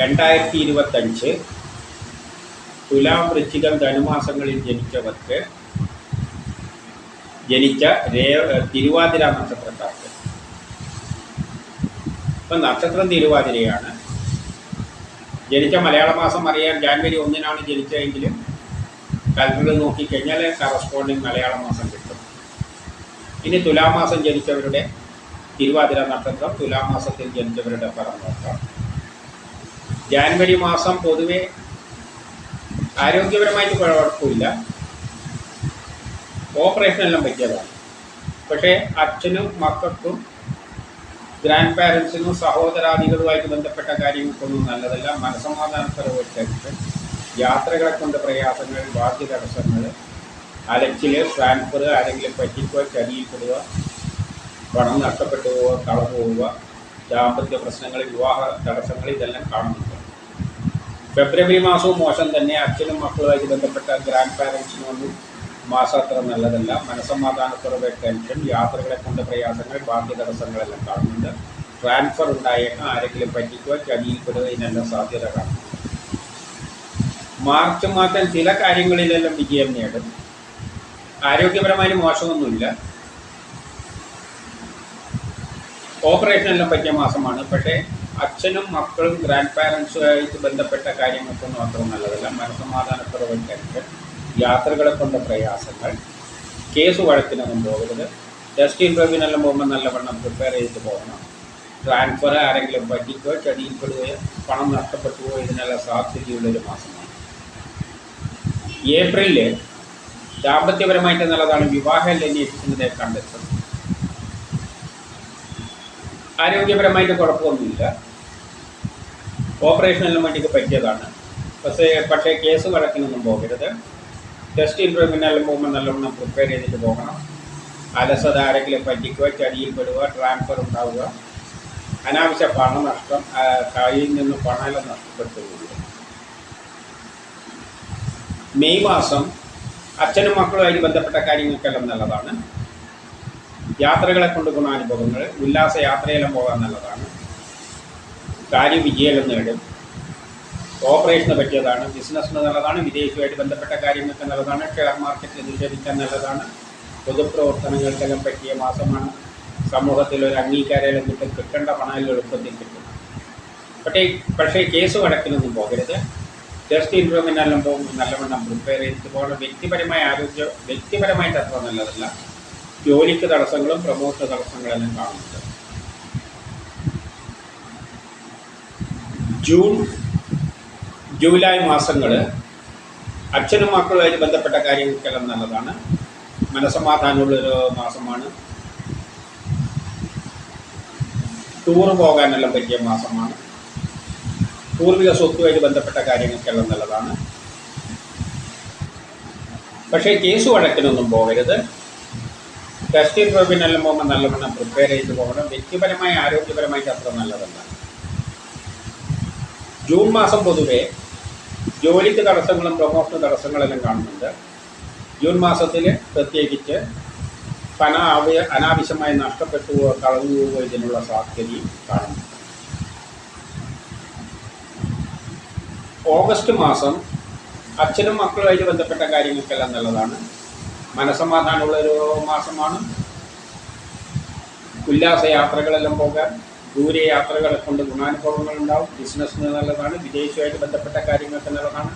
രണ്ടായിരത്തി ഇരുപത്തഞ്ച് തുലാം വൃശ്ചികം ധനുമാസങ്ങളിൽ ജനിച്ചവർക്ക് ജനിച്ച രേ തിരുവാതിര നക്ഷത്രക്കാർക്ക് ഇപ്പം നക്ഷത്രം തിരുവാതിരയാണ്. ജനിച്ച മലയാള മാസം അറിയാൻ ജാനുവരി ഒന്നിനാണ് ജനിച്ചതെങ്കിലും കലണ്ടർ നോക്കിക്കഴിഞ്ഞാൽ കറസ്പോണ്ടിങ് മലയാള മാസം കിട്ടും. ഇനി തുലാമാസം ജനിച്ചവരുടെ തിരുവാതിര നക്ഷത്രം തുലാമാസത്തിൽ ജനിച്ചവരുടെ ഫലം നോക്കാം. ജാനുവരി മാസം പൊതുവെ ആരോഗ്യപരമായിട്ട് കുഴപ്പമില്ല. ഓപ്പറേഷൻ എല്ലാം പറ്റിയതാണ്. പക്ഷേ അച്ഛനും മക്കൾക്കും ഗ്രാൻഡ് പാരൻസിനും സഹോദരാദികളുമായിട്ട് ബന്ധപ്പെട്ട കാര്യങ്ങൾക്കൊന്നും നല്ലതല്ല. മനസമാധാനപരമായ ടെൻഷൻ യാത്രകളെ കൊണ്ട് പ്രയാസങ്ങൾ ബാധ്യ തടസ്സങ്ങൾ അലച്ചിൽ ട്രാൻസ്ഫർ ആരെങ്കിലും പറ്റിക്കുക ചതിയിൽപ്പെടുക പണം നഷ്ടപ്പെട്ടു പോവുക കളവ് പോവുക ദാമ്പത്യ പ്രശ്നങ്ങൾ വിവാഹ തടസ്സങ്ങൾ ഇതെല്ലാം കാണുന്നുണ്ട്. ഫെബ്രുവരി മാസവും മോശം തന്നെ. അച്ഛനും മക്കളുമായിട്ട് ബന്ധപ്പെട്ട ഗ്രാൻഡ് പാരൻസിനൊന്നും മാസം അത്ര നല്ലതല്ല. മനസ്സമാധാനക്കുറവ് ടെൻഷൻ യാത്രകളെ കൊണ്ട് പ്രയാസങ്ങൾ ബാക്കി തടസ്സങ്ങളെല്ലാം കാണുന്നുണ്ട്. ട്രാൻസ്ഫർ ഉണ്ടായേക്കാം. ആരെങ്കിലും പറ്റിക്കുക ചതിയിൽപ്പെടുക ഇതിനെല്ലാം സാധ്യത കാണും. മാർച്ച് മാസം ചില കാര്യങ്ങളിലെല്ലാം വിജയം നേടും. ആരോഗ്യപരമായി മോശമൊന്നുമില്ല. ഓപ്പറേഷനെല്ലാം പറ്റിയ മാസമാണ്. പക്ഷേ അച്ഛനും മക്കളും ഗ്രാൻഡ് പാരൻസുമായിട്ട് ബന്ധപ്പെട്ട കാര്യങ്ങൾക്കൊന്നും മാത്രം നല്ലതല്ല. മനസ്സമാധാനക്കുറവ് ടെൻഷൻ യാത്രകളെ കൊണ്ട പ്രയാസങ്ങൾ. കേസ് വഴക്കിനൊന്നും പോകരുത്. ടെസ്റ്റ് ഇന്റർവ്യൂവിനെല്ലാം പോകുമ്പോൾ നല്ലവണ്ണം പ്രിപ്പയർ ചെയ്തിട്ട് പോകണം. ട്രാൻസ്ഫർ ആരെങ്കിലും പറ്റിക്കുകയോ ചതിയിൽപ്പെടുകയോ പണം നഷ്ടപ്പെട്ടു പോയോ ഇതിനെല്ലാം സാധ്യതയുള്ളൊരു മാസമാണ്. ഏപ്രിലിൽ ദാമ്പത്യപരമായിട്ട് നല്ലതാണ് വിവാഹം അന്വേഷിക്കുന്നത് കണ്ടെത്തുന്നത്. ആരോഗ്യപരമായിട്ട് കുഴപ്പമൊന്നുമില്ല. ഓപ്പറേഷനെല്ലാം വേണ്ടിയിട്ട് പറ്റിയതാണ്. പക്ഷേ പക്ഷേ കേസ് വഴക്കിനൊന്നും പോകരുത്. ടെസ്റ്റ് ഇന്റർവ്യൂവിനെല്ലാം പോകുമ്പോൾ നല്ലവണ്ണം പ്രിപ്പയർ ചെയ്തിട്ട് പോകണം. അലസത ആരെങ്കിലും പറ്റിക്കുക ചടിയിൽ പെടുക ട്രാൻസ്ഫർ ഉണ്ടാവുക. അനാവശ്യ പണനഷ്ടം നഷ്ടം കയ്യിൽ നിന്ന് പണമെല്ലാം നഷ്ടപ്പെട്ടു പോകുക മെയ് മാസം അച്ഛനും മക്കളുമായി ബന്ധപ്പെട്ട കാര്യങ്ങൾക്കെല്ലാം നല്ലതാണ്. യാത്രകളെ കൊണ്ട് ഗുണാനുഭവങ്ങൾ ഉല്ലാസ യാത്രയെല്ലാം പോകാൻ നല്ലതാണ്. കാര്യവിജയം നേടും ഓപ്പറേഷന് പറ്റിയതാണ് ബിസിനസ്സിന് നല്ലതാണ് വിദേശവുമായിട്ട് ബന്ധപ്പെട്ട കാര്യങ്ങൾക്ക് നല്ലതാണ് ഷെയർ മാർക്കറ്റിൽ നിക്ഷേപിക്കാൻ നല്ലതാണ്. പൊതുപ്രവർത്തനങ്ങൾക്കെല്ലാം പറ്റിയ മാസമാണ്. സമൂഹത്തിൽ ഒരു അംഗീകാരം കിട്ടും കിട്ടേണ്ട പണം എളുപ്പത്തിൽ കിട്ടും. പക്ഷേ പക്ഷേ കേസ് വഴക്കിനൊന്നും പോകരുത്. ജസ്റ്റ് ഇന്റർവ്യൂവിനെല്ലാം പോകുമ്പോൾ നല്ലവണ്ണം പ്രിപ്പയർ ചെയ്തിട്ട് പോകണം. വ്യക്തിപരമായ ആരോഗ്യം വ്യക്തിപരമായിട്ട് അത്ര നല്ലതല്ല. ജോലിക്ക് തടസ്സങ്ങളും പ്രമോഷൻ തടസ്സങ്ങളെല്ലാം കാണുന്നുണ്ട്. ജൂൺ ജൂലൈ മാസങ്ങൾ അച്ഛനും മക്കളുമായിട്ട് ബന്ധപ്പെട്ട കാര്യങ്ങൾക്കെല്ലാം നല്ലതാണ്. മനസമാധാനമുള്ളൊരു മാസമാണ്. ടൂർ പോകാനെല്ലാം പറ്റിയ മാസമാണ്. പൂർവിക സ്വത്തുമായിട്ട് ബന്ധപ്പെട്ട കാര്യങ്ങൾക്കെല്ലാം നല്ലതാണ്. പക്ഷേ കേസ് വഴക്കിനൊന്നും പോകരുത്. ടെസ്റ്റ് പ്രോബിനെല്ലാം പോകുമ്പോൾ നല്ലവണ്ണം പ്രിപ്പയർ ചെയ്ത് പോകണം. വ്യക്തിപരമായി ആരോഗ്യപരമായിട്ട് അത്ര നല്ലതല്ല. ജൂൺ മാസം പൊതുവെ ജോലിക്ക് തടസ്സങ്ങളും പ്രൊമോഷൻ തടസ്സങ്ങളെല്ലാം കാണുന്നുണ്ട്. ജൂൺ മാസത്തിൽ പ്രത്യേകിച്ച് പന അവയ അനാവശ്യമായി നഷ്ടപ്പെട്ടു കളഞ്ഞു പോവുകയോ ഇതിനുള്ള സാധ്യതയും കാണുന്നുണ്ട്. ഓഗസ്റ്റ് മാസം അച്ഛനും മക്കളുമായിട്ട് ബന്ധപ്പെട്ട കാര്യങ്ങൾക്കെല്ലാം നല്ലതാണ്. മനസമാധാനമുള്ളൊരു മാസമാണ്. ഉല്ലാസ യാത്രകളെല്ലാം പോകാൻ ദൂരെ യാത്രകളെ കൊണ്ട് ഗുണാനുഭവങ്ങൾ ഉണ്ടാവും. ബിസിനസ്സിന് നല്ലതാണ്. വിദേശവുമായിട്ട് ബന്ധപ്പെട്ട കാര്യങ്ങൾക്ക് നല്ലതാണ്.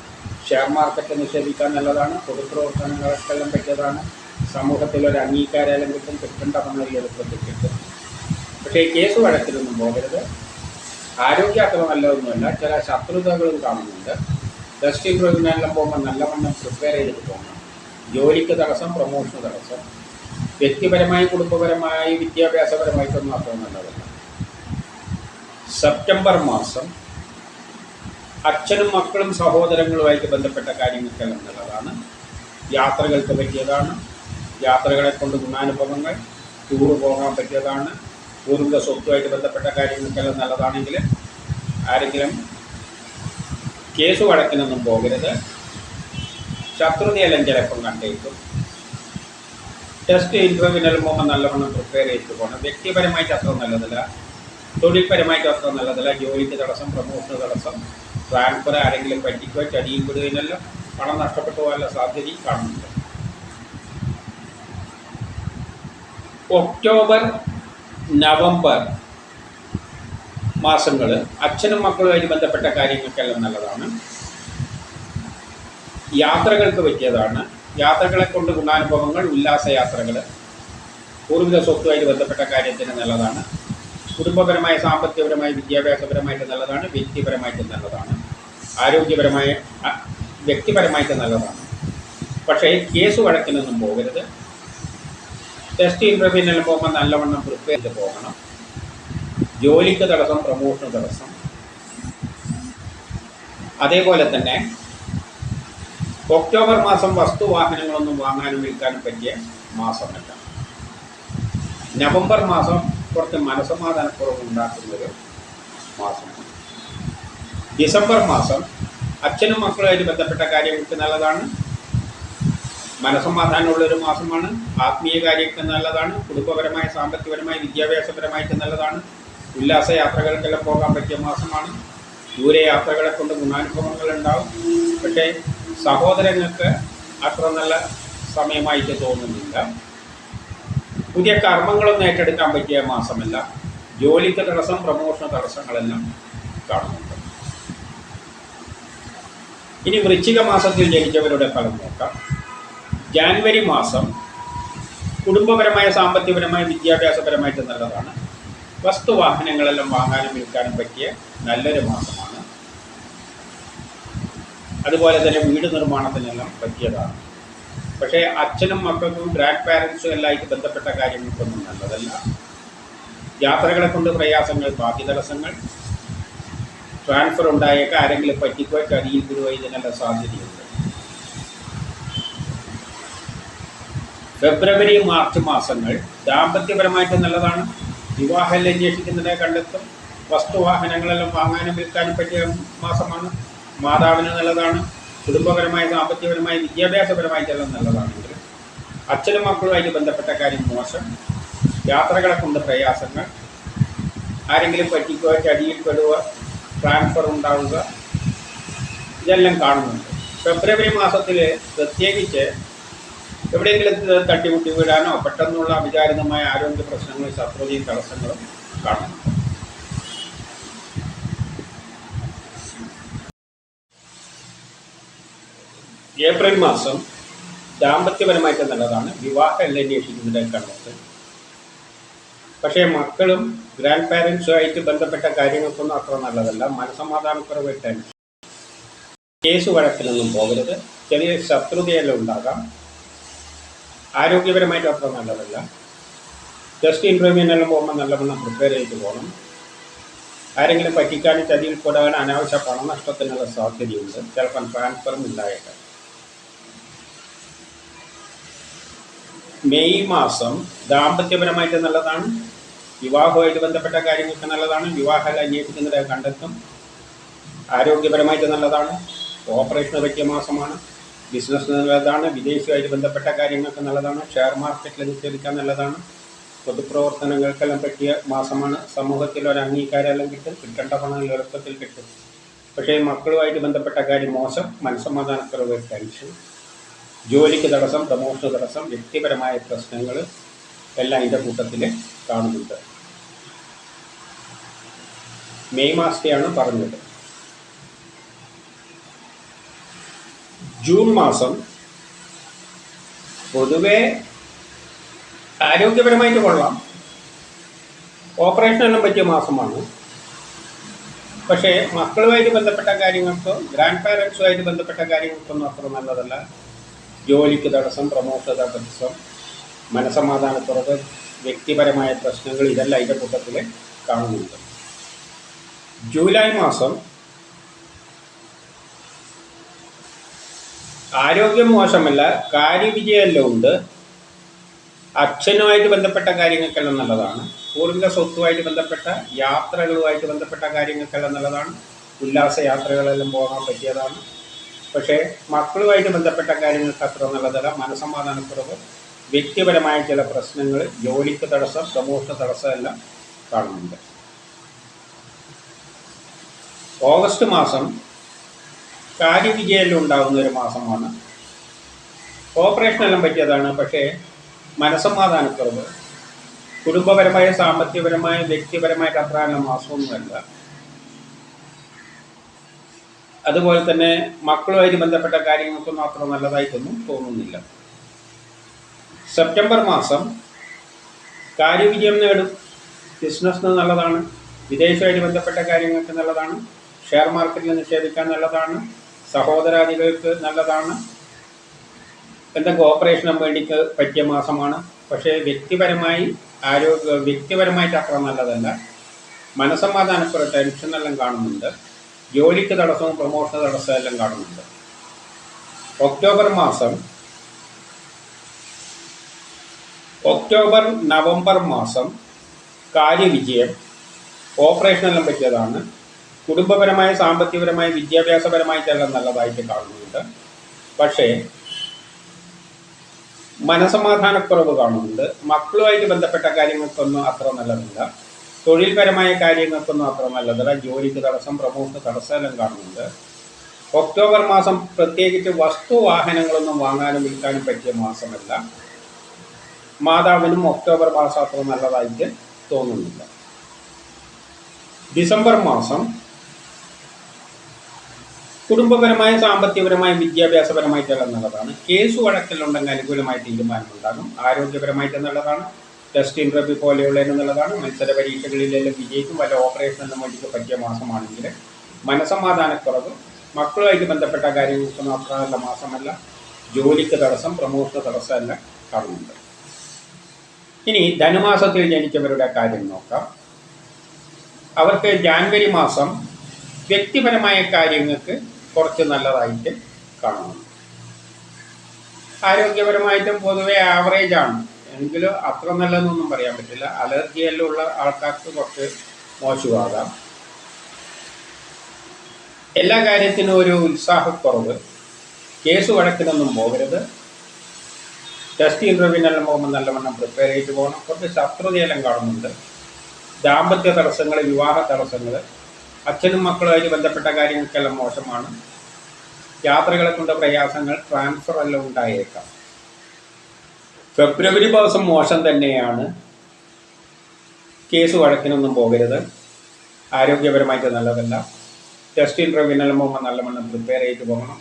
ഷെയർ മാർക്കറ്റ് നിക്ഷേപിക്കാൻ നല്ലതാണ്. പൊതുപ്രവർത്തനങ്ങൾക്കെല്ലാം പറ്റിയതാണ്. സമൂഹത്തിൽ ഒരു അംഗീകാരം കിട്ടും. കിട്ടേണ്ട പണം എളുപ്പത്തിൽ കിട്ടും പക്ഷേ കേസ് വഴക്കിലൊന്നും പോകരുത്. ആരോഗ്യ അത്ര നല്ലതൊന്നുമല്ല. ചില ശത്രുതകളും കാണുന്നുണ്ട്. ടെസ്റ്റ് ഇന്റർവ്യൂവിനെല്ലാം പോകുമ്പോൾ നല്ലവണ്ണം പ്രിപ്പയർ ചെയ്തിട്ട് പോകണം. ജോലിക്ക് തടസ്സം പ്രൊമോഷന് തടസ്സം. വ്യക്തിപരമായി കുടുംബപരമായി വിദ്യാഭ്യാസപരമായിട്ടൊന്നും അത്ര നല്ലതല്ല. സെപ്റ്റംബർ മാസം അച്ഛനും മക്കളും സഹോദരങ്ങളുമായിട്ട് ബന്ധപ്പെട്ട കാര്യങ്ങൾക്ക് നല്ലതാണ് യാത്രകൾക്ക് പറ്റിയതാണ്. യാത്രകളെ കൊണ്ട് ഗുണാനുഭവങ്ങൾ ടൂർ പോകാൻ പറ്റിയതാണ്. പൂർവിക സ്വത്തുമായിട്ട് ബന്ധപ്പെട്ട കാര്യങ്ങൾക്കെല്ലാം നല്ലതാണെങ്കിൽ ആരെങ്കിലും കേസ് വഴക്കിനൊന്നും പോകരുത്. ശത്രുതയെല്ലാം ചിലപ്പം കണ്ടേക്കും. ടെസ്റ്റ് ഇന്റർവ്യൂവിനെല്ലാം പോകുമ്പോൾ നല്ലവണ്ണം പ്രിപ്പയർ ചെയ്തിട്ട് പോകണം. വ്യക്തിപരമായിട്ട് അത്ര നല്ലതല്ല. തൊഴിൽപരമായിട്ട് അത്ര നല്ലതല്ല. ജോലിക്ക് തടസ്സം പ്രമോഷന് തടസ്സം ട്രാൻസ്ഫർ ആരെങ്കിലും പറ്റിക്കുക ചടിയിൽപ്പെടുകയെല്ലാം പണം നഷ്ടപ്പെട്ടു പോകാനുള്ള സാധ്യതയും കാണുന്നുണ്ട്. ഒക്ടോബർ നവംബർ മാസങ്ങൾ അച്ഛനും മക്കളുമായി ബന്ധപ്പെട്ട കാര്യങ്ങൾക്കെല്ലാം നല്ലതാണ്. യാത്രകൾക്ക് പറ്റിയതാണ്. യാത്രകളെ കൊണ്ട് ഗുണാനുഭവങ്ങൾ ഉല്ലാസയാത്രകൾ പൂർവിക സ്വത്തുമായിട്ട് ബന്ധപ്പെട്ട കാര്യത്തിന് നല്ലതാണ്. കുടുംബപരമായ സാമ്പത്തികപരമായ വിദ്യാഭ്യാസപരമായിട്ട് നല്ലതാണ് വ്യക്തിപരമായിട്ട് നല്ലതാണ്. ആരോഗ്യപരമായ വ്യക്തിപരമായിട്ട് നല്ലതാണ്. പക്ഷേ കേസ് വഴക്കിനൊന്നും പോകരുത്. ടെസ്റ്റ് ഇന്റർവ്യൂവിനെല്ലാം പോകുമ്പോൾ നല്ലവണ്ണം പ്രിപ്പയർ ചെയ്ത് പോകണം. ജോലിക്ക് തടസ്സം പ്രമോഷന് തടസ്സം. അതേപോലെ തന്നെ ഒക്ടോബർ മാസം വസ്തു വാഹനങ്ങളൊന്നും വാങ്ങാനും വിൽക്കാനും പറ്റിയ മാസമല്ല. നവംബർ മാസം കുറച്ച് മനസമാധാനക്കുറവ് ഉണ്ടാക്കുന്നൊരു മാസമാണ്. ഡിസംബർ മാസം അച്ഛനും മക്കളുമായിട്ട് ബന്ധപ്പെട്ട കാര്യങ്ങൾക്ക് നല്ലതാണ്. മനസമാധാനമുള്ളൊരു മാസമാണ്. ആത്മീയ കാര്യങ്ങൾക്ക് നല്ലതാണ്. കുടുംബപരമായ സാമ്പത്തികപരമായ വിദ്യാഭ്യാസപരമായിട്ട് നല്ലതാണ്. ഉല്ലാസ യാത്രകൾക്കെല്ലാം പോകാൻ പറ്റിയ മാസമാണ്. ദൂരെ യാത്രകളെ കൊണ്ട് ഗുണാനുഭവങ്ങൾ ഉണ്ടാവും പക്ഷേ സഹോദരങ്ങൾക്ക് അത്ര നല്ല സമയമായിട്ട് തോന്നുന്നില്ല. പുതിയ കർമ്മങ്ങളൊന്നും ഏറ്റെടുക്കാൻ പറ്റിയ മാസമല്ല. ജോലിക്ക് തടസ്സം പ്രമോഷണ തടസ്സങ്ങളെല്ലാം കാണുന്നുണ്ട്. ഇനി വൃശ്ചിക മാസത്തിൽ ജനിച്ചവരുടെ ഫലം നോക്കാം. ജാനുവരി മാസം കുടുംബപരമായ സാമ്പത്തികപരമായ വിദ്യാഭ്യാസപരമായിട്ട് നല്ലതാണ്. വസ്തുവാഹനങ്ങളെല്ലാം വാങ്ങാനും വിൽക്കാനും പറ്റിയ നല്ലൊരു മാസമാണ്. അതുപോലെ തന്നെ വീട് നിർമ്മാണത്തിനെല്ലാം പറ്റിയതാണ്. പക്ഷേ അച്ഛനും മക്കൾക്കും ഗ്രാൻഡ് പാരൻസും എല്ലായിട്ട് ബന്ധപ്പെട്ട കാര്യങ്ങൾക്കൊന്നും നല്ലതല്ല. യാത്രകളെ കൊണ്ട് പ്രയാസങ്ങൾ ബാക്കി തടസ്സങ്ങൾ ട്രാൻസ്ഫർ ഉണ്ടായേക്കാം ആരെങ്കിലും പറ്റിക്കോ പെടുകയോ ഇതിനുള്ള സാധ്യതയുണ്ട്. ഫെബ്രുവരി മാർച്ച് മാസങ്ങൾ ദാമ്പത്യപരമായിട്ട് നല്ലതാണ്. വിവാഹം അന്വേഷിക്കുന്നതിനെ കണ്ടെത്തും. വസ്തുവാഹനങ്ങളെല്ലാം വാങ്ങാനും വിൽക്കാനും പറ്റിയ മാസമാണ്. മാതാവിന് നല്ലതാണ്. കുടുംബപരമായ സാമ്പത്തികപരമായ വിദ്യാഭ്യാസപരമായിട്ടെല്ലാം നല്ലതാണെങ്കിൽ അച്ഛനും മക്കളുമായിട്ട് ബന്ധപ്പെട്ട കാര്യം മോശം. യാത്രകളെ കൊണ്ട് പ്രയാസങ്ങൾ. ആരെങ്കിലും പറ്റിക്കുക ചടിയിൽ പെടുക ട്രാൻസ്ഫർ ഉണ്ടാവുക. ഇതെല്ലാം കാണുന്നുണ്ട്. ഫെബ്രുവരി മാസത്തിൽ പ്രത്യേകിച്ച് എവിടെയെങ്കിലും തട്ടിമുട്ടി വീഴാനോ പെട്ടെന്നുള്ള അവിചാരിതമായ ആരോഗ്യ പ്രശ്നങ്ങളും ശത്രുതയും തടസ്സങ്ങളും കാണുന്നുണ്ട്. ഏപ്രിൽ മാസം ദാമ്പത്യപരമായിട്ട് നല്ലതാണ്. വിവാഹം എല്ലാം അന്വേഷിക്കുന്നതിനെ കണ്ടിട്ട് പക്ഷേ മക്കളും ഗ്രാൻഡ് പാരൻസുമായിട്ട് ബന്ധപ്പെട്ട കാര്യങ്ങൾക്കൊന്നും അത്ര നല്ലതല്ല. മനസമാധാനക്കുറവ് ടെൻഷൻ. കേസ് വഴക്കിലൊന്നും പോകരുത്. ചെറിയ ശത്രുതയെല്ലാം ഉണ്ടാകാം. ആരോഗ്യപരമായിട്ട് അത്ര നല്ലതല്ല. ടെസ്റ്റ് ഇന്റർവ്യൂവിനെല്ലാം പോകുമ്പോൾ നല്ലവണ്ണം പ്രിപ്പയർ ചെയ്ത് പോകണം. ആരെങ്കിലും പറ്റിക്കാനും ചതിയിൽ പോരാൻ അനാവശ്യ പണനഷ്ടത്തിനുള്ള സാധ്യതയുണ്ട്. ചിലപ്പം ട്രാൻസ്ഫറും ഉണ്ടായേക്കാം മെയ് മാസം ദാമ്പത്യപരമായിട്ട് നല്ലതാണ്. വിവാഹവുമായിട്ട് ബന്ധപ്പെട്ട കാര്യങ്ങൾക്ക് നല്ലതാണ്. വിവാഹം അന്വേഷിക്കുന്നത് കണ്ടെത്തും. ആരോഗ്യപരമായിട്ട് നല്ലതാണ്. ഓപ്പറേഷൻ പറ്റിയ മാസമാണ്. ബിസിനസ് നല്ലതാണ്. വിദേശവുമായിട്ട് ബന്ധപ്പെട്ട കാര്യങ്ങൾക്ക് നല്ലതാണ്. ഷെയർ മാർക്കറ്റിൽ നിക്ഷേപിക്കാൻ നല്ലതാണ്. പൊതുപ്രവർത്തനങ്ങൾക്കെല്ലാം പറ്റിയ മാസമാണ്. സമൂഹത്തിൽ ഒരു അംഗീകാരമെല്ലാം കിട്ടും. കിട്ടേണ്ട പണം എളുപ്പത്തിൽ കിട്ടും. പക്ഷേ മക്കളുമായിട്ട് ബന്ധപ്പെട്ട കാര്യം മോശം. മനസ്സമാധാനക്കുറവ് ടെൻഷൻ. ജോലിക്ക് തടസ്സം പ്രമോഷന് തടസ്സം വ്യക്തിപരമായ പ്രശ്നങ്ങൾ എല്ലാം ഇതിന്റെ കൂട്ടത്തിൽ കാണുന്നുണ്ട്. മെയ് മാസത്തെയാണ് പറഞ്ഞത്. ജൂൺ മാസം പൊതുവെ ആരോഗ്യപരമായിട്ട് കൊള്ളാം. ഓപ്പറേഷനെല്ലാം പറ്റിയ മാസമാണ്. പക്ഷേ മക്കളുമായിട്ട് ബന്ധപ്പെട്ട കാര്യങ്ങൾക്കോ ഗ്രാൻഡ് പാരൻസുമായിട്ട് ബന്ധപ്പെട്ട കാര്യങ്ങൾക്കൊന്നും അത്ര നല്ലതല്ല. ജോലിക്ക് തടസ്സം പ്രമോഷൻ തടസ്സം മനസമാധാനക്കുറവ് വ്യക്തിപരമായ പ്രശ്നങ്ങൾ ഇതെല്ലാം അതിന്റെ കൂട്ടത്തിൽ കാണുന്നുണ്ട്. ജൂലൈ മാസം ആരോഗ്യം മോശമല്ല കാര്യവിജയമെല്ലാം ഉണ്ട്. അച്ഛനുമായിട്ട് ബന്ധപ്പെട്ട കാര്യങ്ങൾക്കെല്ലാം നല്ലതാണ്. പൂർവിക സ്വത്തുമായിട്ട് ബന്ധപ്പെട്ട യാത്രകളുമായിട്ട് ബന്ധപ്പെട്ട കാര്യങ്ങൾക്കെല്ലാം നല്ലതാണ്. ഉല്ലാസ യാത്രകളെല്ലാം പോകാൻ പറ്റിയതാണ്. പക്ഷേ മക്കളുമായിട്ട് ബന്ധപ്പെട്ട കാര്യങ്ങൾക്ക് അത്ര നല്ലതല്ല. മനസമാധാനക്കുറവ് വ്യക്തിപരമായ ചില പ്രശ്നങ്ങൾ ജോലിക്ക് തടസ്സം സമൂഹ തടസ്സം എല്ലാം കാണുന്നുണ്ട്. ഓഗസ്റ്റ് മാസം കാര്യവിജയം ഉണ്ടാകുന്ന ഒരു മാസമാണ്. ഓപ്പറേഷനെല്ലാം പറ്റിയതാണ്. പക്ഷേ മനസമാധാനക്കുറവ് കുടുംബപരമായ സാമ്പത്തികപരമായ വ്യക്തിപരമായിട്ട് അത്ര നല്ല മാസമൊന്നുമല്ല. അതുപോലെ തന്നെ മക്കളുമായിട്ട് ബന്ധപ്പെട്ട കാര്യങ്ങൾക്കൊന്നും മാത്രം നല്ലതായിട്ടൊന്നും തോന്നുന്നില്ല. സെപ്റ്റംബർ മാസം കാര്യവിജയം നേടും. ബിസിനസ്സിന് നല്ലതാണ് വിദേശമായിട്ട് ബന്ധപ്പെട്ട കാര്യങ്ങൾക്ക് നല്ലതാണ് ഷെയർ മാർക്കറ്റിൽ നിക്ഷേപിക്കാൻ നല്ലതാണ് സഹോദരാദികൾക്ക് നല്ലതാണ്. എന്തെങ്കിലും ഓപ്പറേഷനും വേണ്ടിക്ക് പറ്റിയ മാസമാണ്. പക്ഷേ വ്യക്തിപരമായി ആരോഗ്യ വ്യക്തിപരമായിട്ട് അത്ര നല്ലതല്ല. മനസമാധാനക്കുറവ് ടെൻഷനെല്ലാം കാണുന്നുണ്ട്. ജോലിക്ക് തടസ്സവും പ്രൊമോഷൻ തടസ്സവും എല്ലാം കാണുന്നുണ്ട്. ഒക്ടോബർ മാസം ഒക്ടോബർ നവംബർ മാസം കാര്യവിജയം ഓപ്പറേഷനെല്ലാം പറ്റിയതാണ്. കുടുംബപരമായ സാമ്പത്തികപരമായ വിദ്യാഭ്യാസപരമായിട്ടെല്ലാം നല്ലതായിട്ട് കാണുന്നുണ്ട്. പക്ഷേ മനസമാധാനക്കുറവ് കാണുന്നുണ്ട്. മക്കളുമായിട്ട് ബന്ധപ്പെട്ട കാര്യങ്ങൾക്കൊന്നും അത്ര നല്ലതല്ല. തൊഴിൽപരമായ കാര്യങ്ങൾക്ക് മാത്രമല്ല നല്ലതല്ല ജോലിക്ക് തടസ്സം പ്രമോഷന് തടസ്സമെല്ലാം കാണുന്നുണ്ട്. ഒക്ടോബർ മാസം പ്രത്യേകിച്ച് വസ്തു വാഹനങ്ങളൊന്നും വാങ്ങാനും വിൽക്കാനും പറ്റിയ മാസമല്ല. മാതാവിനും ഒക്ടോബർ മാസം അത്ര നല്ലതായിട്ട് തോന്നുന്നില്ല. ഡിസംബർ മാസം കുടുംബപരമായ സാമ്പത്തികപരമായ വിദ്യാഭ്യാസപരമായിട്ടെല്ലാം നല്ലതാണ്. കേസ് വഴക്കിലുണ്ടെങ്കിൽ അനുകൂലമായ തീരുമാനമുണ്ടാകും. ആരോഗ്യപരമായിട്ട് നല്ലതാണ്. ടെസ്റ്റ് ഇന്റർവ്യൂ പോലെയുള്ള എന്നുള്ളതാണ് മത്സര പരീക്ഷകളിലെല്ലാം വിജയിക്കും വല്ല ഓപ്പറേഷൻ എന്ന വേണ്ടിയിട്ട് പറ്റിയ മാസമാണെങ്കിൽ മനസമാധാനക്കുറവ് മക്കളുമായിട്ട് ബന്ധപ്പെട്ട കാര്യങ്ങൾക്ക് മാത്രമല്ല മാസമല്ല ജോലിക്ക് തടസ്സം പ്രമോഷന് തടസ്സമല്ല കാണുന്നുണ്ട്. ഇനി ധനുമാസത്തിൽ ജനിച്ചവരുടെ കാര്യം നോക്കാം. അവർക്ക് ജാനുവരി മാസം വ്യക്തിപരമായ കാര്യങ്ങൾക്ക് കുറച്ച് നല്ലതായിട്ട് കാണുന്നു ആരോഗ്യപരമായിട്ടും പൊതുവെ ആവറേജാണ് എങ്കിലും അത്ര നല്ലതെന്നൊന്നും പറയാൻ പറ്റില്ല. അലർജി എല്ലാം ഉള്ള ആൾക്കാർക്ക് കുറച്ച് മോശമാകാം. എല്ലാ കാര്യത്തിനും ഒരു ഉത്സാഹക്കുറവ്. കേസ് വഴക്കിനൊന്നും പോകരുത്. ടെസ്റ്റ് ഇന്റർവ്യൂവിനെല്ലാം പോകുമ്പോൾ നല്ലവണ്ണം പ്രിപ്പയർ ചെയ്ത് പോകണം. കുറച്ച് ശത്രുതയെല്ലാം കാണുന്നുണ്ട്. ദാമ്പത്യ തടസ്സങ്ങൾ വിവാഹ തടസ്സങ്ങൾ അച്ഛനും മക്കളുമായി ബന്ധപ്പെട്ട കാര്യങ്ങൾക്കെല്ലാം മോശമാണ്. യാത്രകളെ കൊണ്ട് പ്രയാസങ്ങൾ ട്രാൻസ്ഫർ എല്ലാം ഉണ്ടായേക്കാം. ഫെബ്രുവരി മാസം മോശം തന്നെയാണ്. കേസ് വഴക്കിനൊന്നും പോകരുത്. ആരോഗ്യപരമായിട്ട് നല്ലതല്ല. ടെസ്റ്റ് ഇന്റർവ്യൂവിനെല്ലാം പോകുമ്പോൾ നല്ലവണ്ണം പ്രിപ്പയർ ചെയ്ത് പോകണം.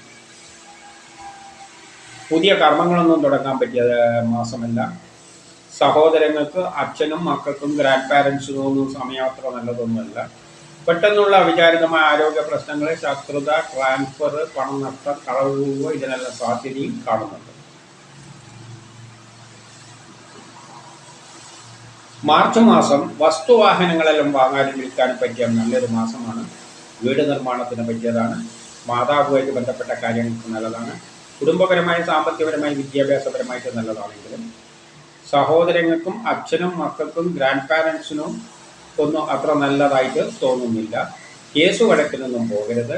പുതിയ കർമ്മങ്ങളൊന്നും തുടങ്ങാൻ പറ്റിയ മാസമല്ല. സഹോദരങ്ങൾക്ക് അച്ഛനും മക്കൾക്കും ഗ്രാൻഡ് പാരൻസിനും ഒന്നും സമയാത്ര നല്ലതൊന്നുമല്ല. പെട്ടെന്നുള്ള അവിചാരിതമായ ആരോഗ്യ പ്രശ്നങ്ങളെ ശത്രുത ട്രാൻസ്ഫർ പണം നഷ്ടം കളവ് ഇതിനെല്ലാം സാധ്യതയും കാണുന്നുണ്ട്. മാർച്ച് മാസം വസ്തുവാഹനങ്ങളെല്ലാം വാങ്ങാനും വിൽക്കാനും പറ്റിയ നല്ലൊരു മാസമാണ്. വീട് നിർമ്മാണത്തിന് പറ്റിയതാണ്. മാതാവുമായിട്ട് ബന്ധപ്പെട്ട കാര്യങ്ങൾക്ക് നല്ലതാണ്. കുടുംബപരമായ സാമ്പത്തികപരമായി വിദ്യാഭ്യാസപരമായിട്ട് നല്ലതാണെങ്കിലും സഹോദരങ്ങൾക്കും അച്ഛനും മക്കൾക്കും ഗ്രാൻഡ് പാരൻസിനും ഒന്നും അത്ര നല്ലതായിട്ട് തോന്നുന്നില്ല. കേസ് വഴക്കിനൊന്നും പോകരുത്.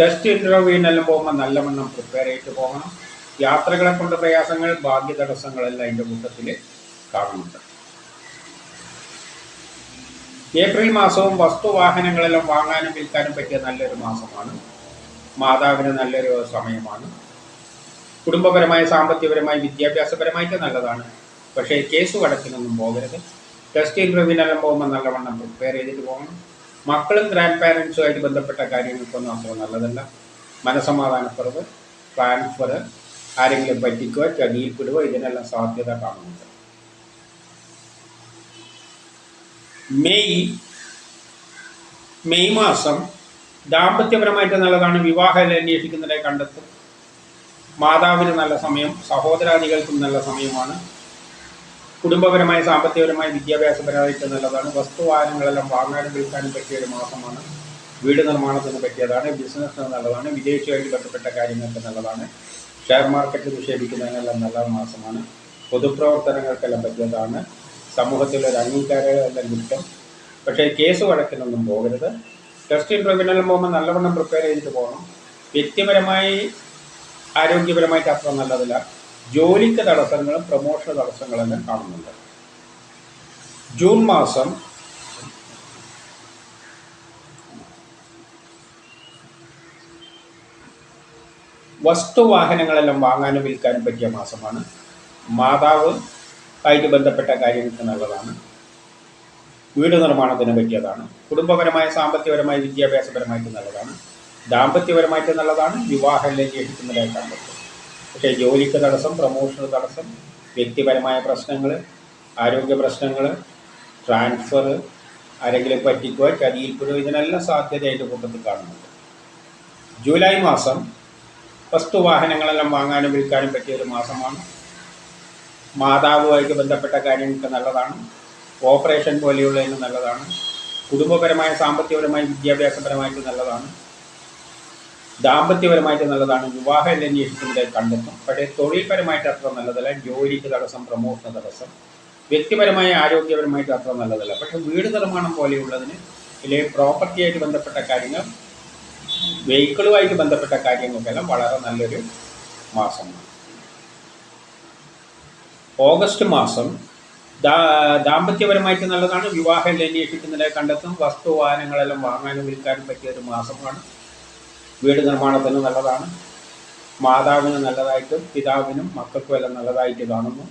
ടെസ്റ്റ് ഇന്റർവ്യൂവിനെല്ലാം പോകുമ്പോൾ നല്ലവണ്ണം പ്രിപ്പയർ ചെയ്തിട്ട് പോകണം. യാത്രകളെ കൊണ്ട് പ്രയാസങ്ങൾ ഭാഗ്യ തടസ്സങ്ങളെല്ലാം അതിന്റെ കൂട്ടത്തിൽ കാണുന്നുണ്ട്. ഏപ്രിൽ മാസവും വസ്തുവാഹനങ്ങളെല്ലാം വാങ്ങാനും വിൽക്കാനും പറ്റിയ നല്ലൊരു മാസമാണ്. മാതാവിന് നല്ലൊരു സമയമാണ്. കുടുംബപരമായ സാമ്പത്തികപരമായി വിദ്യാഭ്യാസപരമായിട്ട് നല്ലതാണ്. പക്ഷേ കേസ് വഴക്കിനൊന്നും പോകരുത്. ടെസ്റ്റ് ഇന്റർവ്യൂവിനെല്ലാം പോകുമ്പോൾ നല്ലവണ്ണം പ്രിപ്പയർ ചെയ്തിട്ട് പോകണം. മക്കളും ഗ്രാൻഡ് പാരൻസുമായിട്ട് ബന്ധപ്പെട്ട കാര്യങ്ങൾക്കൊന്നും അത്ര നല്ലതല്ല. മനസമാധാനക്കുറവ് ട്രാൻസ്ഫർ ആരെങ്കിലും പറ്റിക്കുക ചതിയിൽപ്പെടുക ഇതിനെല്ലാം സാധ്യത കാണുന്നുണ്ട്. മെയ് മെയ് മാസം ദാമ്പത്യപരമായിട്ട് നല്ലതാണ് വിവാഹം അന്വേഷിക്കുന്നതിനെ കണ്ടെത്തും. മാതാവിന് നല്ല സമയം സഹോദരാദികൾക്കും നല്ല സമയമാണ്. കുടുംബപരമായ സാമ്പത്തികപരമായ വിദ്യാഭ്യാസപരമായിട്ട് നല്ലതാണ് വസ്തുവാഹനങ്ങളെല്ലാം വാങ്ങാനും വിൽക്കാനും പറ്റിയ ഒരു മാസമാണ്. വീട് നിർമ്മാണത്തിന് പറ്റിയതാണ്. ബിസിനസ്സിന് നല്ലതാണ് വിദേശവുമായിട്ട് ബന്ധപ്പെട്ട കാര്യങ്ങൾക്ക് നല്ലതാണ് ഷെയർ മാർക്കറ്റ് നിക്ഷേപിക്കുന്നതിനെല്ലാം നല്ല മാസമാണ്. പൊതുപ്രവർത്തനങ്ങൾക്കെല്ലാം പറ്റിയതാണ്. സമൂഹത്തിൽ ഒരു അംഗീകാരമല്ല കുറ്റം പക്ഷേ കേസ് വഴക്കിനൊന്നും പോകരുത്. ടെസ്റ്റ് ട്രിബ്യൂണൽ പോകുമ്പോൾ നല്ലവണ്ണം പ്രിപ്പയർ ചെയ്തിട്ട് പോകണം. വ്യക്തിപരമായി ആരോഗ്യപരമായിട്ട് അത്ര നല്ലതല്ല. ജോലിക്ക് തടസ്സങ്ങളും പ്രമോഷൻ തടസ്സങ്ങളെല്ലാം കാണുന്നുണ്ട്. ജൂൺ മാസം വസ്തുവാഹനങ്ങളെല്ലാം വാങ്ങാനും വിൽക്കാനും പറ്റിയ മാസമാണ്. മാതാവ് ആയിട്ട് ബന്ധപ്പെട്ട കാര്യങ്ങൾക്ക് നല്ലതാണ്. വീട് നിർമ്മാണത്തിന് പറ്റിയതാണ്. കുടുംബപരമായ സാമ്പത്തികപരമായ വിദ്യാഭ്യാസപരമായിട്ട് നല്ലതാണ്. ദാമ്പത്യപരമായിട്ട് നല്ലതാണ്. വിവാഹം ലംഘിക്കുന്നതായി പറ്റും. പക്ഷേ ജോലിക്ക് തടസ്സം പ്രമോഷന് തടസ്സം വ്യക്തിപരമായ പ്രശ്നങ്ങൾ ആരോഗ്യ പ്രശ്നങ്ങൾ ട്രാൻസ്ഫർ ആരെങ്കിലും പറ്റിക്കുക ചതിയിൽപ്പെടുക ഇതിനെല്ലാം സാധ്യതയായിട്ട് കൂട്ടത്തിൽ കാണുന്നുണ്ട്. ജൂലൈ മാസം വസ്തുവാഹനങ്ങളെല്ലാം വാങ്ങാനും വിൽക്കാനും പറ്റിയ ഒരു മാസമാണ്. മാതാവുമായിട്ട് ബന്ധപ്പെട്ട കാര്യങ്ങൾക്ക് നല്ലതാണ്. ഓപ്പറേഷൻ പോലെയുള്ളതിന് നല്ലതാണ്. കുടുംബപരമായ സാമ്പത്തികപരമായ വിദ്യാഭ്യാസപരമായിട്ട് നല്ലതാണ്. ദാമ്പത്യപരമായിട്ട് നല്ലതാണ്. വിവാഹം അന്വേഷിക്കുന്നതിൽ കണ്ടെത്തും പക്ഷേ തൊഴിൽപരമായിട്ട് അത്ര നല്ലതല്ല. ജോലിക്ക് തടസ്സം പ്രമോഷന് തടസ്സം. വ്യക്തിപരമായ ആരോഗ്യപരമായിട്ട് അത്ര നല്ലതല്ല. പക്ഷെ വീട് നിർമ്മാണം പോലെയുള്ളതിന് അല്ലെങ്കിൽ പ്രോപ്പർട്ടിയായിട്ട് ബന്ധപ്പെട്ട കാര്യങ്ങൾ വെഹിക്കിളുമായിട്ട് ബന്ധപ്പെട്ട കാര്യങ്ങൾക്കെല്ലാം വളരെ നല്ലൊരു മാസമാണ്. ഓഗസ്റ്റ് മാസം ദാമ്പത്യപരമായിട്ട് നല്ലതാണ്. വിവാഹം അന്വേഷിക്കുന്നതിനെ കണ്ടെത്തും. വസ്തു വാഹനങ്ങളെല്ലാം വാങ്ങാനും വിൽക്കാനും പറ്റിയ ഒരു മാസമാണ്. വീട് നിർമ്മാണത്തിന് നല്ലതാണ്. മാതാവിന് നല്ലതായിട്ടും പിതാവിനും മക്കൾക്കും എല്ലാം നല്ലതായിട്ട് കാണുന്നു.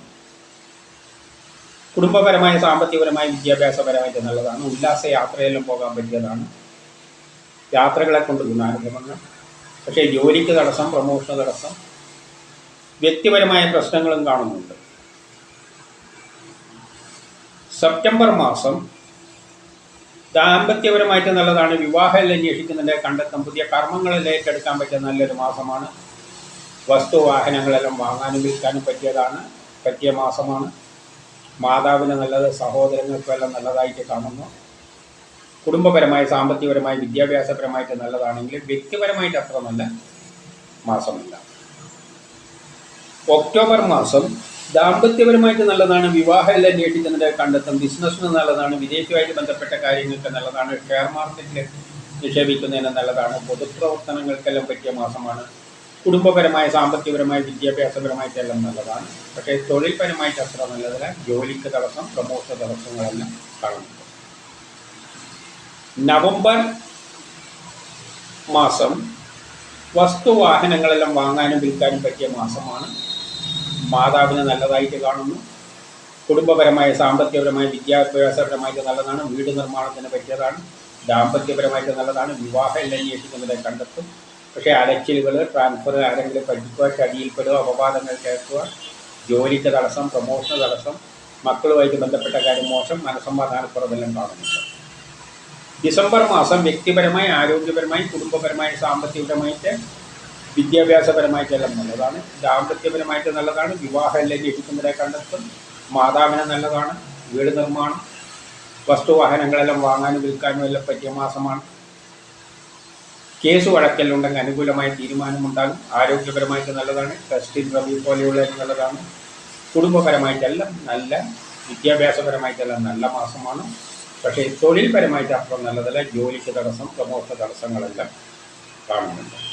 കുടുംബപരമായ സാമ്പത്തികപരമായ വിദ്യാഭ്യാസപരമായിട്ട് നല്ലതാണ്. ഉല്ലാസ യാത്രയെല്ലാം പോകാൻ പറ്റിയതാണ്. യാത്രകളെ കൊണ്ട് ഗുണാനുഭവങ്ങൾ. പക്ഷേ ജോലിക്ക് തടസ്സം പ്രമോഷന് തടസ്സം വ്യക്തിപരമായ പ്രശ്നങ്ങളും കാണുന്നുണ്ട്. സെപ്റ്റംബർ മാസം ദാമ്പത്യപരമായിട്ട് നല്ലതാണ്. വിവാഹം അന്വേഷിക്കുന്നതിന്റെ കണ്ടെത്താൻ പുതിയ കർമ്മങ്ങളിൽ ഏറ്റെടുക്കാൻ പറ്റിയ നല്ലൊരു മാസമാണ്. വസ്തു വാഹനങ്ങളെല്ലാം വാങ്ങാനും വിൽക്കാനും പറ്റിയതാണ്. പറ്റിയ മാസമാണ്. മാതാവിന് നല്ലത് സഹോദരങ്ങൾക്കും എല്ലാം നല്ലതായിട്ട് കാണുന്നു. കുടുംബപരമായി സാമ്പത്തികപരമായി വിദ്യാഭ്യാസപരമായിട്ട് നല്ലതാണെങ്കിൽ വ്യക്തിപരമായിട്ട് അത്ര നല്ല മാസമില്ല. ഒക്ടോബർ മാസം ദാമ്പത്യപരമായിട്ട് നല്ലതാണ് വിവാഹം എല്ലാം അന്വേഷിക്കുന്നതിന്റെ കണ്ടെത്തും ബിസിനസ്സിന് നല്ലതാണ് വിദേശവുമായിട്ട് ബന്ധപ്പെട്ട കാര്യങ്ങൾക്ക് നല്ലതാണ് ഷെയർ മാർക്കറ്റിൽ നിക്ഷേപിക്കുന്നതിന് നല്ലതാണ് പൊതുപ്രവർത്തനങ്ങൾക്കെല്ലാം പറ്റിയ മാസമാണ്. കുടുംബപരമായ സാമ്പത്തികപരമായ വിദ്യാഭ്യാസപരമായിട്ടെല്ലാം നല്ലതാണ്. പക്ഷേ തൊഴിൽപരമായിട്ട് അത്ര നല്ലതല്ല ജോലിക്ക് തടസ്സം പ്രമോഷൻ തടസ്സങ്ങളെല്ലാം കാണുന്നുണ്ട് നവംബർ മാസം വസ്തുവാഹനങ്ങളെല്ലാം വാങ്ങാനും വിൽക്കാനും പറ്റിയ മാസമാണ്. മാതാവിന് നല്ലതായിട്ട് കാണുന്നു. കുടുംബപരമായ സാമ്പത്തികപരമായ വിദ്യാഭ്യാസപരമായിട്ട് നല്ലതാണ്. വീട് നിർമ്മാണത്തിന് പറ്റിയതാണ്. ദാമ്പത്യപരമായിട്ട് നല്ലതാണ്. വിവാഹം എല്ലാം അന്വേഷിക്കുന്നവരെ കണ്ടെത്തും. പക്ഷേ അലച്ചിലുകൾ ട്രാൻസ്ഫർ ആരെങ്കിലും പഠിക്കുക ചടിയിൽപ്പെടുക അപവാദങ്ങൾ കേൾക്കുക ജോലിക്ക് തടസ്സം പ്രൊമോഷന് തടസ്സം മക്കളുമായിട്ട് ബന്ധപ്പെട്ട കാര്യം മോശം മനസ്സമാധാനക്കുറവെല്ലാം കാണുന്നുണ്ട്. ഡിസംബർ മാസം വ്യക്തിപരമായി ആരോഗ്യപരമായി കുടുംബപരമായി സാമ്പത്തികപരമായിട്ട് വിദ്യാഭ്യാസപരമായിട്ടെല്ലാം നല്ലതാണ്. ദാമ്പത്യപരമായിട്ട് നല്ലതാണ്. വിവാഹം എല്ലാം ലഭിക്കുന്നതിനെ കണ്ടെത്തും. മാതാവിന് നല്ലതാണ്. വീട് നിർമ്മാണം. വസ്തുവാഹനങ്ങളെല്ലാം വാങ്ങാനും വിൽക്കാനും എല്ലാം പറ്റിയ മാസമാണ്. കേസ് വഴക്കലുണ്ടെങ്കിൽ അനുകൂലമായ തീരുമാനമുണ്ടാകും ആരോഗ്യപരമായിട്ട് നല്ലതാണ്. ടെസ്റ്റിൻ റബി പോലെയുള്ള നല്ലതാണ്. കുടുംബപരമായിട്ടെല്ലാം നല്ല. വിദ്യാഭ്യാസപരമായിട്ടെല്ലാം നല്ല മാസമാണ്. പക്ഷേ തൊഴിൽപരമായിട്ട് അപ്പം നല്ലതല്ല. ജോലിക്ക് തടസ്സം പ്രമോഷ തടസ്സങ്ങളെല്ലാം കാണുന്നുണ്ട്.